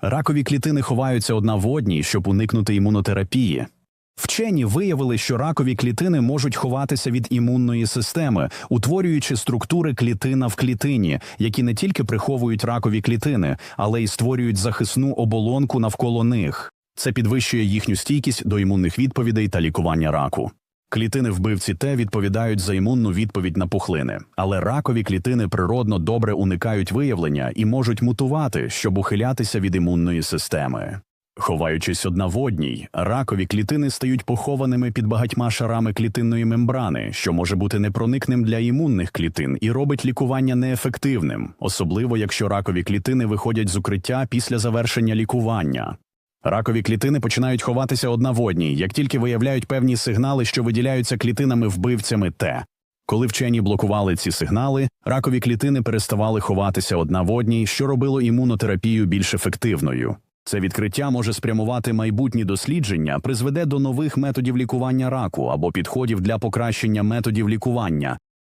Ракові клітини ховаються одна в одній, щоб уникнути імунотерапії. Вчені виявили, що ракові клітини можуть ховатися від імунної системи, утворюючи структури клітина в клітині, які не тільки приховують ракові клітини, але й створюють захисну оболонку навколо них. Це підвищує їхню стійкість до імунних відповідей та лікування раку. Клітини вбивці Т відповідають за імунну відповідь на пухлини, але ракові клітини природно добре уникають виявлення і можуть мутувати, щоб ухилятися від імунної системи. Ховаючись одна в одній, ракові клітини стають похованими під багатьма шарами клітинної мембрани, що може бути непроникним для імунних клітин і робить лікування неефективним, особливо якщо ракові клітини виходять з укриття після завершення лікування. Ракові клітини починають ховатися одна в одній, як тільки виявляють певні сигнали, що виділяються клітинами-вбивцями Т. Коли вчені блокували ці сигнали, ракові клітини переставали ховатися одна в одній, що робило імунотерапію більш ефективною. Це відкриття може спрямувати майбутні дослідження, призведе до нових методів лікування раку або підходів для покращення методів лікування,